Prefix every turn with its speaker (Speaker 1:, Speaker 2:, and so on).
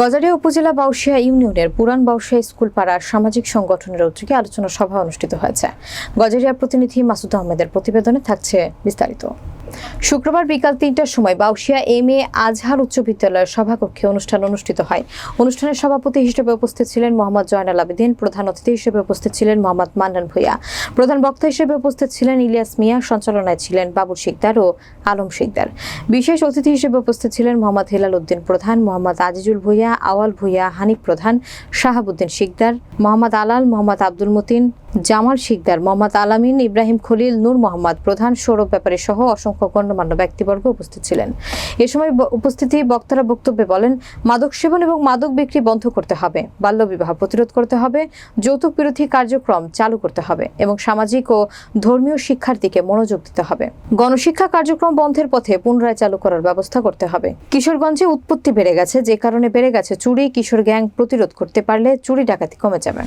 Speaker 1: গজারিয়া উপজেলা বাউশিয়া ইউনিয়নের পুরান বাউশিয়া স্কুল পাড়ার সামাজিক সংগঠনের উদ্যোগে আলোচনা সভা অনুষ্ঠিত হয়েছে। গজারিয়া প্রতিনিধি মাসুদ আহমেদের প্রতিবেদনে থাকছে বিস্তারিত। শুক্রবার বিকাল তিনটার সময় বাউসিয়া এম এ আজহার উচ্চ বিদ্যালয়ের সভাকক্ষে অনুষ্ঠান অনুষ্ঠিত হয়। অনুষ্ঠানের সভাপতি হিসেবে উপস্থিত ছিলেন মোহাম্মদ জয়নাল আবেদিন, প্রধান অতিথি হিসেবে উপস্থিত ছিলেন মোহাম্মদ মান্নান ভূঁইয়া, প্রধান বক্তা হিসেবে উপস্থিত ছিলেন ইলিয়াস মিয়া, সঞ্চালনায় ছিলেন বাবুর শিকদার ও আলম শিকদার। বিশেষ অতিথি হিসেবে উপস্থিত ছিলেন মোহাম্মদ হেলাল উদ্দিন প্রধান, মোহাম্মদ আজিজুল ভূঁইয়া, আওয়াল ভূঁইয়া, হানিফ প্রধান, শাহাবুদ্দিন শিকদার, মোহাম্মদ আলাল, মোহাম্মদ আব্দুল মতিন জামাল শিকদার, মোহাম্মদ আলামিন ইব্রাহিম খলিল, নূর মোহাম্মদ প্রধান সৌরভ ব্যাপারী সহ অসংখ্য গণ্যমান্য ব্যক্তিবর্গ উপস্থিত ছিলেন। এ সময় উপস্থিতি বক্তারা বক্তব্যে বলেন, মাদক সেবন এবং মাদক বিক্রি বন্ধ করতে হবে বাল্যবিবাহ প্রতিরোধ করতে হবে, যৌতুক বিরোধী কার্যক্রম চালু করতে হবে এবং সামাজিক ও ধর্মীয় শিক্ষার দিকে মনোযোগ দিতে হবে। গণশিক্ষা কার্যক্রম বন্ধের পথে পুনরায় চালু করার ব্যবস্থা করতে হবে। কিশোরগঞ্জে উৎপত্তি বেড়ে গেছে, যে কারণে বেড়ে গেছে চুরি, কিশোর গ্যাং প্রতিরোধ করতে পারলে চুরি ডাকাতি কমে যাবে।